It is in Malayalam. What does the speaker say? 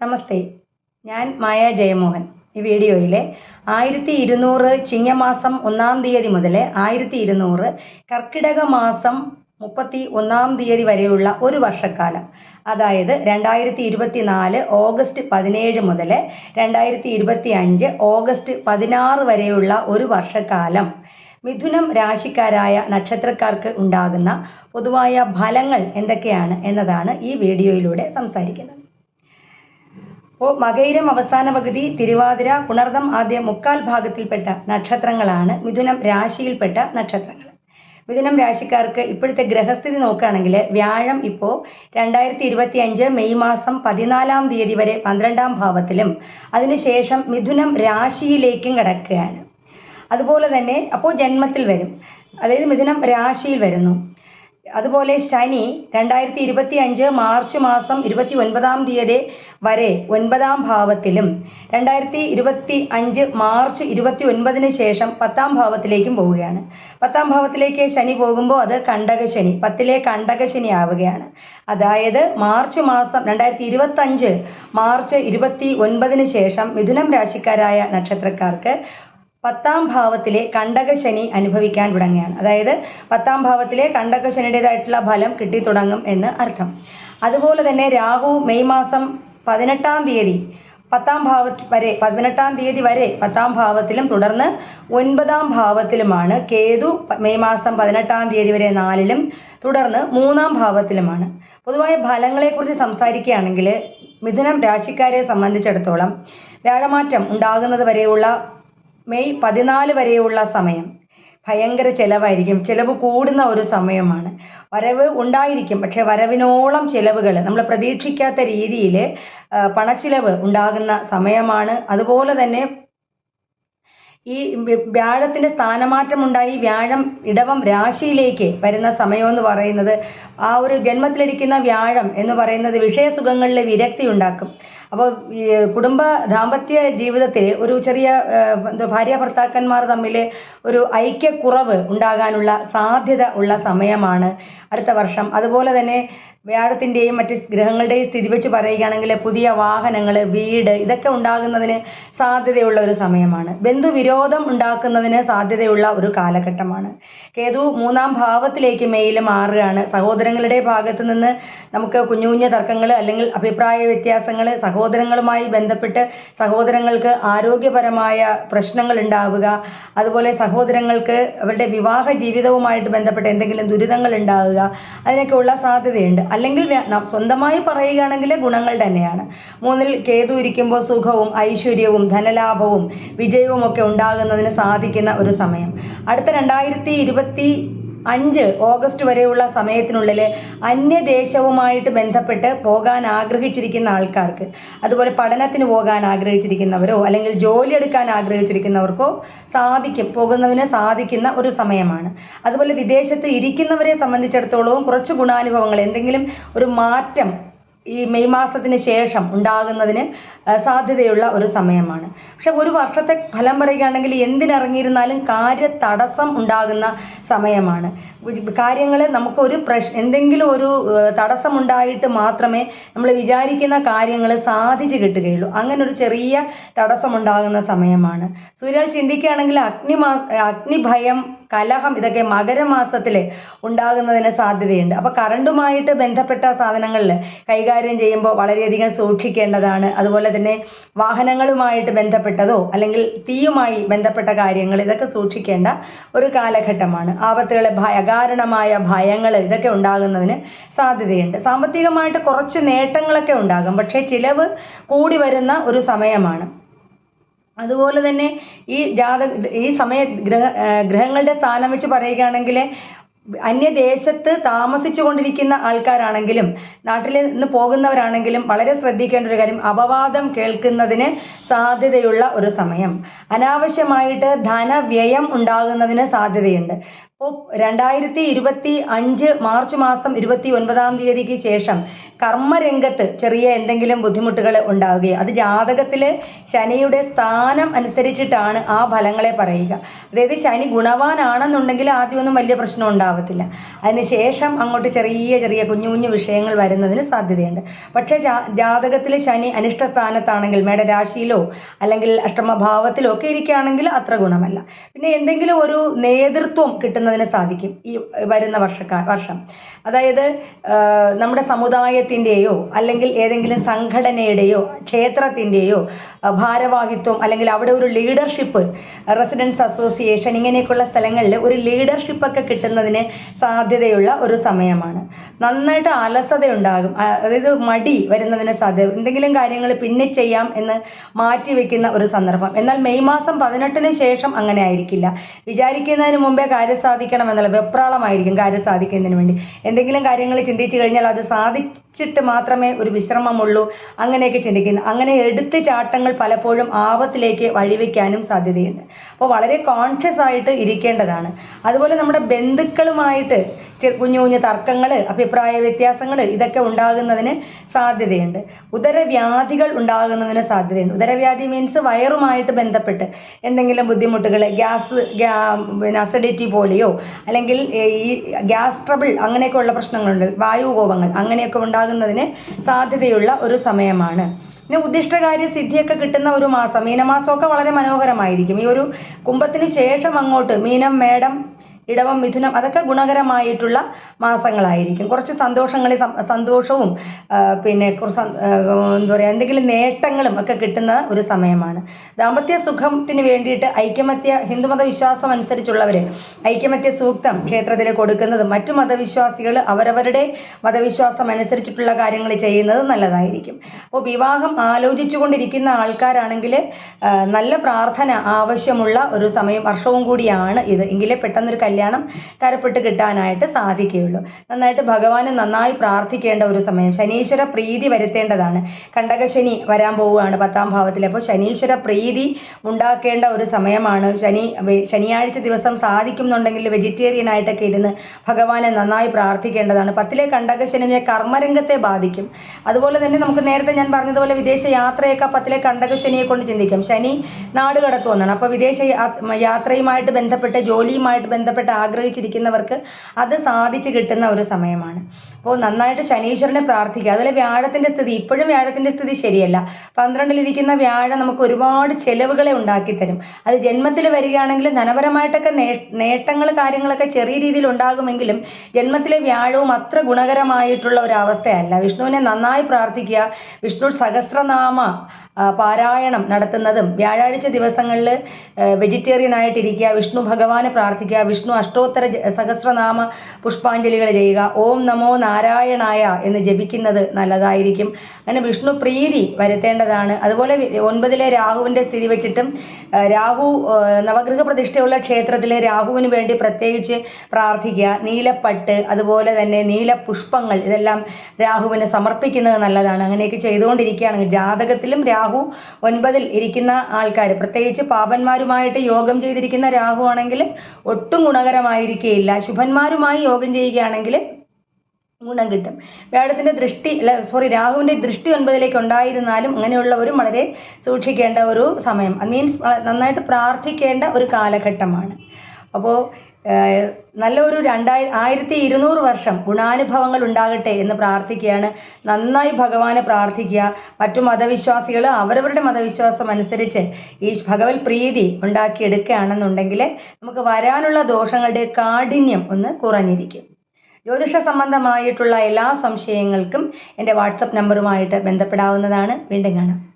നമസ്തേ. ഞാൻ മായ ജയമോഹൻ. ഈ വീഡിയോയിലെ ആയിരത്തി ഇരുന്നൂറ് ചിങ്ങമാസം ഒന്നാം തീയതി മുതൽ ആയിരത്തി ഇരുന്നൂറ് കർക്കിടക മാസം മുപ്പത്തി ഒന്നാം തീയതി വരെയുള്ള ഒരു വർഷക്കാലം. അതായത് രണ്ടായിരത്തി ഇരുപത്തി നാല് ഓഗസ്റ്റ് പതിനേഴ് മുതൽ രണ്ടായിരത്തി ഇരുപത്തി അഞ്ച് ഓഗസ്റ്റ് പതിനാറ് വരെയുള്ള ഒരു വർഷക്കാലം. മിഥുനം രാശിക്കാരായ നക്ഷത്രക്കാർക്ക് ഉണ്ടാകുന്ന പൊതുവായ ഫലങ്ങൾ എന്തൊക്കെയാണ് എന്നതാണ് ഈ വീഡിയോയിലൂടെ സംസാരിക്കുന്നത്. അപ്പോൾ മകയിരം അവസാന പകുതി തിരുവാതിര പുണർദം ആദ്യ മുക്കാൽ ഭാഗത്തിൽപ്പെട്ട നക്ഷത്രങ്ങളാണ്. മിഥുനം രാശിയിൽപ്പെട്ട നക്ഷത്രങ്ങൾ. മിഥുനം രാശിക്കാർക്ക് ഇപ്പോഴത്തെ ഗ്രഹസ്ഥിതി നോക്കുകയാണെങ്കിൽ വ്യാഴം ഇപ്പോൾ രണ്ടായിരത്തി ഇരുപത്തി അഞ്ച് മെയ് മാസം പതിനാലാം തീയതി വരെ പന്ത്രണ്ടാം ഭാവത്തിലും. അതിനുശേഷം മിഥുനം രാശിയിലേക്കും കിടക്കുകയാണ്. അതുപോലെ തന്നെ അപ്പോൾ ജന്മത്തിൽ വരും. അതായത് മിഥുനം രാശിയിൽ വരുന്നു. അതുപോലെ ശനി രണ്ടായിരത്തി ഇരുപത്തി അഞ്ച് മാർച്ച് മാസം ഇരുപത്തി ഒൻപതാം തീയതി വരെ ഒൻപതാം ഭാവത്തിലും രണ്ടായിരത്തി ഇരുപത്തി അഞ്ച് മാർച്ച് ഇരുപത്തി ഒൻപതിന് ശേഷം പത്താം ഭാവത്തിലേക്കും പോവുകയാണ്. പത്താം ഭാവത്തിലേക്ക് ശനി പോകുമ്പോൾ അത് കണ്ടക ശനി പത്തിലെ കണ്ടക ശനി ആവുകയാണ്. അതായത് മാർച്ച് മാസം രണ്ടായിരത്തി ഇരുപത്തഞ്ച് മാർച്ച് ഇരുപത്തി ഒൻപതിന് ശേഷം മിഥുനം രാശിക്കാരായ നക്ഷത്രക്കാർക്ക് പത്താം ഭാവത്തിലെ കണ്ടകശനി അനുഭവിക്കാൻ തുടങ്ങുകയാണ്. അതായത് പത്താം ഭാവത്തിലെ കണ്ടകശനിയുടേതായിട്ടുള്ള ഫലം കിട്ടി തുടങ്ങും എന്ന് അർത്ഥം. അതുപോലെ തന്നെ രാഹു മെയ് മാസം പതിനെട്ടാം തീയതി പത്താം ഭാവ വരെ പതിനെട്ടാം തീയതി വരെ പത്താം ഭാവത്തിലും തുടർന്ന് ഒൻപതാം ഭാവത്തിലുമാണ് കേതു മെയ് മാസം പതിനെട്ടാം തീയതി വരെ നാലിലും തുടർന്ന് മൂന്നാം ഭാവത്തിലുമാണ്. പൊതുവായ ഫലങ്ങളെക്കുറിച്ച് സംസാരിക്കുകയാണെങ്കിൽ മിഥുനം രാശിക്കാരെ സംബന്ധിച്ചിടത്തോളം വ്യാഴമാറ്റം ഉണ്ടാകുന്നത് വരെയുള്ള മെയ് പതിനാല് വരെയുള്ള സമയം. ഭയങ്കര ചിലവായിരിക്കും. ചിലവ് കൂടുന്ന ഒരു സമയമാണ്. വരവ് ഉണ്ടായിരിക്കും. പക്ഷേ വരവിനോളം ചിലവുകൾ നമ്മൾ പ്രതീക്ഷിക്കാത്ത രീതിയിൽ പണച്ചിലവ് ഉണ്ടാകുന്ന സമയമാണ്. അതുപോലെ തന്നെ ഈ വ്യാഴത്തിന്റെ സ്ഥാനമാറ്റമുണ്ടായി. വ്യാഴം ഇടവം രാശിയിലേക്ക് വരുന്ന സമയമെന്ന് പറയുന്നത് ആ ഒരു ജന്മത്തിലിരിക്കുന്ന വ്യാഴം എന്ന് പറയുന്നത് വിഷയസുഖങ്ങളിലെ വിരക്തി ഉണ്ടാക്കും അപ്പോൾ കുടുംബ ദാമ്പത്യ ജീവിതത്തിൽ ഒരു ചെറിയ ഭാര്യ ഭർത്താക്കന്മാർ തമ്മിൽ ഒരു ഐക്യക്കുറവ് ഉണ്ടാകാനുള്ള സാധ്യത ഉള്ള സമയമാണ് അടുത്ത വർഷം. അതുപോലെ തന്നെ വ്യാഴത്തിന്റെയും മറ്റ് ഗ്രഹങ്ങളുടെയും സ്ഥിതി വെച്ച് പറയുകയാണെങ്കിൽ പുതിയ വാഹനങ്ങൾ വീട് ഇതൊക്കെ ഉണ്ടാകുന്നതിന് സാധ്യതയുള്ള ഒരു സമയമാണ്. ബന്ധുവിരോധം ഉണ്ടാക്കുന്നതിന് സാധ്യതയുള്ള ഒരു കാലഘട്ടമാണ്. കേതു മൂന്നാം ഭാവത്തിലേക്ക് മെയിൽ മാറുകയാണ്. സഹോദരങ്ങളുടെ ഭാഗത്ത് നിന്ന് നമുക്ക് കുഞ്ഞു കുഞ്ഞു തർക്കങ്ങൾ അല്ലെങ്കിൽ അഭിപ്രായ വ്യത്യാസങ്ങൾ സഹോദരങ്ങളുമായി ബന്ധപ്പെട്ട് സഹോദരങ്ങൾക്ക് ആരോഗ്യപരമായ പ്രശ്നങ്ങൾ ഉണ്ടാവുക അതുപോലെ സഹോദരങ്ങൾക്ക് അവരുടെ വിവാഹ ജീവിതവുമായിട്ട് ബന്ധപ്പെട്ട് എന്തെങ്കിലും ദുരിതങ്ങൾ ഉണ്ടാവുക അതിനൊക്കെയുള്ള സാധ്യതയുണ്ട്. അല്ലെങ്കിൽ സ്വന്തമായി പറയുകയാണെങ്കിൽ ഗുണങ്ങൾ തന്നെയാണ്. മൂന്നിൽ കേതു ഇരിക്കുമ്പോൾ സുഖവും ഐശ്വര്യവും ധനലാഭവും വിജയവും ഒക്കെ ഉണ്ടാകുന്നതിന് സാധിക്കുന്ന ഒരു സമയം. അടുത്ത രണ്ടായിരത്തി ഇരുപത്തി അഞ്ച് ഓഗസ്റ്റ് വരെയുള്ള സമയത്തിനുള്ളിൽ അന്യദേശവുമായിട്ട് ബന്ധപ്പെട്ട് പോകാൻ ആഗ്രഹിച്ചിരിക്കുന്ന ആൾക്കാർക്ക് അതുപോലെ പഠനത്തിന് പോകാൻ ആഗ്രഹിച്ചിരിക്കുന്നവരോ അല്ലെങ്കിൽ ജോലി എടുക്കാൻ ആഗ്രഹിച്ചിരിക്കുന്നവർക്കോ സാധിക്കും പോകുന്നതിന് സാധിക്കുന്ന ഒരു സമയമാണ്. അതുപോലെ വിദേശത്ത് ഇരിക്കുന്നവരെ സംബന്ധിച്ചിടത്തോളവും കുറച്ച് ഗുണാനുഭവങ്ങൾ എന്തെങ്കിലും ഒരു മാറ്റം ഈ മെയ് മാസത്തിന് ശേഷം ഉണ്ടാകുന്നതിന് സാധ്യതയുള്ള ഒരു സമയമാണ്. പക്ഷെ ഒരു വർഷത്തെ ഫലം പറയുകയാണെങ്കിൽ എന്തിനിറങ്ങിയിരുന്നാലും കാര്യ തടസ്സം ഉണ്ടാകുന്ന സമയമാണ്. കാര്യങ്ങൾ നമുക്കൊരു പ്രശ് എന്തെങ്കിലും ഒരു തടസ്സം ഉണ്ടായിട്ട് മാത്രമേ നമ്മൾ വിചാരിക്കുന്ന കാര്യങ്ങൾ സാധിച്ചു കിട്ടുകയുള്ളൂ. അങ്ങനെ ഒരു ചെറിയ തടസ്സം ഉണ്ടാകുന്ന സമയമാണ്. സൂര്യൻ ചിന്തിക്കുകയാണെങ്കിൽ അഗ്നിമാസ അഗ്നിഭയം കലഹം ഇതൊക്കെ മകരമാസത്തിൽ ഉണ്ടാകുന്നതിന് സാധ്യതയുണ്ട്. അപ്പോൾ കറണ്ടുമായിട്ട് ബന്ധപ്പെട്ട സാധനങ്ങളിൽ കൈകാര്യം ചെയ്യുമ്പോൾ വളരെയധികം സൂക്ഷിക്കേണ്ടതാണ്. അതുപോലെ തന്നെ വാഹനങ്ങളുമായിട്ട് ബന്ധപ്പെട്ടതോ അല്ലെങ്കിൽ തീയുമായി ബന്ധപ്പെട്ട കാര്യങ്ങൾ ഇതൊക്കെ സൂക്ഷിക്കേണ്ട ഒരു കാലഘട്ടമാണ്. ആപത്തുകളെ ഭയകാരണമായ ഭയങ്ങൾ ഇതൊക്കെ ഉണ്ടാകുന്നതിന് സാധ്യതയുണ്ട്. സാമ്പത്തികമായിട്ട് കുറച്ച് നേട്ടങ്ങളൊക്കെ ഉണ്ടാകും. പക്ഷേ ചിലവ് കൂടി വരുന്ന ഒരു സമയമാണ്. അതുപോലെ തന്നെ ഈ ജാതക ഈ സമയ ഗ്രഹ ഗ്രഹങ്ങളുടെ സ്ഥാനം വെച്ച് പറയുകയാണെങ്കിൽ അന്യദേശത്ത് താമസിച്ചു കൊണ്ടിരിക്കുന്ന ആൾക്കാരാണെങ്കിലും നാട്ടിൽ നിന്ന് പോകുന്നവരാണെങ്കിലും വളരെ ശ്രദ്ധിക്കേണ്ട ഒരു കാര്യം അപവാദം കേൾക്കുന്നതിന് സാധ്യതയുള്ള ഒരു സമയം. അനാവശ്യമായിട്ട് ധനവ്യയം ഉണ്ടാകുന്നതിന് സാധ്യതയുണ്ട്. രണ്ടായിരത്തി ഇരുപത്തി അഞ്ച് മാർച്ച് മാസം ഇരുപത്തി ഒൻപതാം തീയതിക്ക് ശേഷം കർമ്മരംഗത്ത് ചെറിയ എന്തെങ്കിലും ബുദ്ധിമുട്ടുകൾ ഉണ്ടാവുകയും അത് ജാതകത്തിൽ ശനിയുടെ സ്ഥാനം അനുസരിച്ചിട്ടാണ് ആ ഫലങ്ങളെ പറയുക. അതായത് ശനി ഗുണവാനാണെന്നുണ്ടെങ്കിൽ ആദ്യമൊന്നും വലിയ പ്രശ്നം ഉണ്ടാവത്തില്ല. അതിനുശേഷം അങ്ങോട്ട് ചെറിയ ചെറിയ കുഞ്ഞു കുഞ്ഞു വിഷയങ്ങൾ വരുന്നതിന് സാധ്യതയുണ്ട്. പക്ഷേ ജാതകത്തിൽ ശനി അനിഷ്ട സ്ഥാനത്താണെങ്കിൽ മേടരാശിയിലോ അല്ലെങ്കിൽ അഷ്ടമഭാവത്തിലോ ഒക്കെ ഇരിക്കുകയാണെങ്കിൽ അത്ര ഗുണമല്ല. പിന്നെ എന്തെങ്കിലും ഒരു നേതൃത്വം കിട്ടുന്നതിന് സാധിക്കും ഈ വരുന്ന വർഷക്കാ വർഷം. അതായത് നമ്മുടെ സമുദായത്തിന്റെയോ അല്ലെങ്കിൽ ഏതെങ്കിലും സംഘടനയുടെയോ ക്ഷേത്രത്തിന്റെയോ ഭാരവാഹിത്വം അല്ലെങ്കിൽ അവിടെ ഒരു ലീഡർഷിപ്പ് റെസിഡൻസ് അസോസിയേഷൻ ഇങ്ങനെയൊക്കെയുള്ള സ്ഥലങ്ങളിൽ ഒരു ലീഡർഷിപ്പൊക്കെ കിട്ടുന്നതിന് സാധ്യതയുള്ള ഒരു സമയമാണ്. നന്നായിട്ട് അലസതയുണ്ടാകും. അതായത് മടി വരുന്നതിന് സാധ്യത. എന്തെങ്കിലും കാര്യങ്ങൾ പിന്നെ ചെയ്യാം എന്ന് മാറ്റി വെക്കുന്ന ഒരു സന്ദർഭം. എന്നാൽ മെയ് മാസം പതിനെട്ടിന് ശേഷം അങ്ങനെ ആയിരിക്കില്ല. വിചാരിക്കുന്നതിന് മുമ്പേ കാര്യം എന്നുള്ള വെപ്രാളമായിരിക്കും കാര്യം സാധിക്കുന്നതിന് വേണ്ടി. എന്തെങ്കിലും കാര്യങ്ങൾ ചിന്തിച്ചു കഴിഞ്ഞാൽ അത് സാധിച്ചിട്ട് മാത്രമേ ഒരു വിശ്രമമുള്ളൂ. അങ്ങനെയൊക്കെ ചിന്തിക്കുന്നു. അങ്ങനെ എടുത്ത് ചാട്ടങ്ങൾ പലപ്പോഴും ആപത്തിലേക്ക് വഴിവെക്കാനും സാധ്യതയുണ്ട്. അപ്പോൾ വളരെ കോൺഷ്യസ് ആയിട്ട് ഇരിക്കേണ്ടതാണ്. അതുപോലെ നമ്മുടെ ബന്ധുക്കളുമായിട്ട് കുഞ്ഞു കുഞ്ഞു തർക്കങ്ങൾ അഭിപ്രായ വ്യത്യാസങ്ങൾ ഇതൊക്കെ ഉണ്ടാകുന്നതിന് സാധ്യതയുണ്ട്. ഉദരവ്യാധികൾ ഉണ്ടാകുന്നതിന് സാധ്യതയുണ്ട്. ഉദരവ്യാധി മീൻസ് വയറുമായിട്ട് ബന്ധപ്പെട്ട് എന്തെങ്കിലും ബുദ്ധിമുട്ടുകൾ ഗ്യാസ് പിന്നെ അസിഡിറ്റി പോലെയോ അല്ലെങ്കിൽ ഈ ഗ്യാസ് ട്രബിൾ അങ്ങനെയൊക്കെയുള്ള പ്രശ്നങ്ങളുണ്ട് വായുകോപങ്ങൾ അങ്ങനെയൊക്കെ ഉണ്ടാകുന്നതിന് സാധ്യതയുള്ള ഒരു സമയമാണ്. പിന്നെ ഉദ്ദിഷ്ടകാര്യ സിദ്ധിയൊക്കെ കിട്ടുന്ന ഒരു മാസം മീനമാസമൊക്കെ വളരെ മനോഹരമായിരിക്കും. ഈ ഒരു കുംഭത്തിന് ശേഷം അങ്ങോട്ട് മീനം മേടം ഇടവം മിഥുനം അതൊക്കെ ഗുണകരമായിട്ടുള്ള മാസങ്ങളായിരിക്കും. കുറച്ച് സന്തോഷങ്ങളെ സന്തോഷവും പിന്നെ കുറച്ച് എന്താ പറയുക എന്തെങ്കിലും നേട്ടങ്ങളും ഒക്കെ കിട്ടുന്ന ഒരു സമയമാണ്. ദാമ്പത്യ സുഖത്തിന് വേണ്ടിയിട്ട് ഐക്യമത്യ ഹിന്ദുമത വിശ്വാസം അനുസരിച്ചുള്ളവർ ഐക്യമത്യ സൂക്തം ക്ഷേത്രത്തിൽ കൊടുക്കുന്നത് മറ്റു മതവിശ്വാസികൾ അവരവരുടെ മതവിശ്വാസം അനുസരിച്ചിട്ടുള്ള കാര്യങ്ങൾ ചെയ്യുന്നത് നല്ലതായിരിക്കും. അപ്പോൾ വിവാഹം ആലോചിച്ചുകൊണ്ടിരിക്കുന്ന ആൾക്കാരാണെങ്കിൽ നല്ല പ്രാർത്ഥന ആവശ്യമുള്ള ഒരു സമയം വർഷവും കൂടിയാണ് ഇത്. എങ്കിലേ പെട്ടെന്നൊരു കല്യാണം തരപ്പെട്ട് കിട്ടാനായിട്ട് സാധിക്കുകയുള്ളൂ. നന്നായിട്ട് ഭഗവാന് നന്നായി പ്രാർത്ഥിക്കേണ്ട ഒരു സമയം ശനീശ്വര പ്രീതി വരുത്തേണ്ടതാണ്. കണ്ടകശനി വരാൻ പോവുകയാണ് പത്താം ഭാവത്തിൽ. അപ്പോൾ ശനീശ്വര പ്രീതി ഉണ്ടാക്കേണ്ട ഒരു സമയമാണ്. ശനി ശനിയാഴ്ച ദിവസം സാധിക്കുന്നുണ്ടെങ്കിൽ വെജിറ്റേറിയൻ ആയിട്ടൊക്കെ ഇരുന്ന് ഭഗവാനെ നന്നായി പ്രാർത്ഥിക്കേണ്ടതാണ്. പത്തിലെ കണ്ടകശനിനെ കർമ്മരംഗത്തെ ബാധിക്കും. അതുപോലെ തന്നെ നമുക്ക് നേരത്തെ ഞാൻ പറഞ്ഞതുപോലെ വിദേശ യാത്രയൊക്കെ പത്തിലെ കണ്ടകശനിയെ കൊണ്ട് ചിന്തിക്കും. ശനി നാട് കടത്തുമെന്നാണ് അപ്പോൾ വിദേശ യാത്രയുമായിട്ട് ബന്ധപ്പെട്ട് ജോലിയുമായിട്ട് ബന്ധപ്പെട്ട് ആഗ്രഹിച്ചിരിക്കുന്നവർക്ക് അത് സാധിച്ചു കിട്ടുന്ന ഒരു സമയമാണ്. അപ്പോൾ നന്നായിട്ട് ശനീശ്വരനെ പ്രാർത്ഥിക്കുക. അതുപോലെ വ്യാഴത്തിന്റെ സ്ഥിതി ഇപ്പോഴും വ്യാഴത്തിന്റെ സ്ഥിതി ശരിയല്ല. പന്ത്രണ്ടിലിരിക്കുന്ന വ്യാഴം നമുക്ക് ഒരുപാട് ചെലവുകളെ ഉണ്ടാക്കി തരും. അത് ജന്മത്തിൽ വരികയാണെങ്കിൽ ധനപരമായിട്ടൊക്കെ നേട്ടങ്ങൾ കാര്യങ്ങളൊക്കെ ചെറിയ രീതിയിൽ ഉണ്ടാകുമെങ്കിലും ജന്മത്തിലെ വ്യാഴവും അത്ര ഗുണകരമായിട്ടുള്ള ഒരു അവസ്ഥയല്ല. വിഷ്ണുവിനെ നന്നായി പ്രാർത്ഥിക്കുക. വിഷ്ണു സഹസ്രനാമ പാരായണം നടത്തുന്നതും വ്യാഴാഴ്ച ദിവസങ്ങളിൽ വെജിറ്റേറിയൻ ആയിട്ടിരിക്കുക വിഷ്ണു ഭഗവാനെ പ്രാർത്ഥിക്കുക വിഷ്ണു അഷ്ടോത്തര സഹസ്രനാമ പുഷ്പാഞ്ജലികൾ ചെയ്യുക. ഓം നമോ നാരായണായ എന്ന് ജപിക്കുന്നത് നല്ലതായിരിക്കും. അങ്ങനെ വിഷ്ണു പ്രീതി വരുത്തേണ്ടതാണ്. അതുപോലെ ഒൻപതിലെ രാഹുവിന്റെ സ്ഥിതി വെച്ചിട്ടും രാഹു നവഗ്രഹ പ്രതിഷ്ഠയുള്ള ക്ഷേത്രത്തിലെ രാഹുവിന് വേണ്ടി പ്രത്യേകിച്ച് പ്രാർത്ഥിക്കുക. നീലപ്പട്ട് അതുപോലെ തന്നെ നീല പുഷ്പങ്ങൾ ഇതെല്ലാം രാഹുവിന് സമർപ്പിക്കുന്നത് നല്ലതാണ്. അങ്ങനെയൊക്കെ ചെയ്തുകൊണ്ടിരിക്കുകയാണെങ്കിൽ ജാതകത്തിലും രാഹു ഒൻപതിൽ ഇരിക്കുന്ന ആൾക്കാർ പ്രത്യേകിച്ച് പാപന്മാരുമായിട്ട് യോഗം ചെയ്തിരിക്കുന്ന രാഹു ആണെങ്കിൽ ഒട്ടും ഗുണകരമായിരിക്കുകയില്ല ശുഭന്മാരുമായി യോഗം ചെയ്യുകയാണെങ്കിൽ ഗുണം കിട്ടും. വ്യാഴത്തിന്റെ ദൃഷ്ടി അല്ല സോറി രാഹുവിന്റെ ദൃഷ്ടി ഒൻപതിലേക്ക് ഉണ്ടായിരുന്നാലും അങ്ങനെയുള്ളവരും വളരെ സൂക്ഷിക്കേണ്ട ഒരു സമയം. മീൻസ് നന്നായിട്ട് പ്രാർത്ഥിക്കേണ്ട ഒരു കാലഘട്ടമാണ്. അപ്പോൾ ഏഹ്, നല്ലൊരു രണ്ടായി ആയിരത്തി ഇരുന്നൂറ് വർഷം ഗുണാനുഭവങ്ങൾ ഉണ്ടാകട്ടെ എന്ന് പ്രാർത്ഥിക്കുകയാണ്. നന്നായി ഭഗവാനെ പ്രാർത്ഥിക്കുക. മറ്റു മതവിശ്വാസികൾ അവരവരുടെ മതവിശ്വാസം അനുസരിച്ച് ഈ ഭഗവത് പ്രീതി ഉണ്ടാക്കിയെടുക്കുകയാണെന്നുണ്ടെങ്കിൽ നമുക്ക് വരാനുള്ള ദോഷങ്ങളുടെ കാഠിന്യം ഒന്ന് കുറഞ്ഞിരിക്കും. ജ്യോതിഷ സംബന്ധമായിട്ടുള്ള എല്ലാ സംശയങ്ങൾക്കും എന്റെ വാട്സപ്പ് നമ്പറുമായിട്ട് ബന്ധപ്പെടാവുന്നതാണ്. വീണ്ടും കാണാം.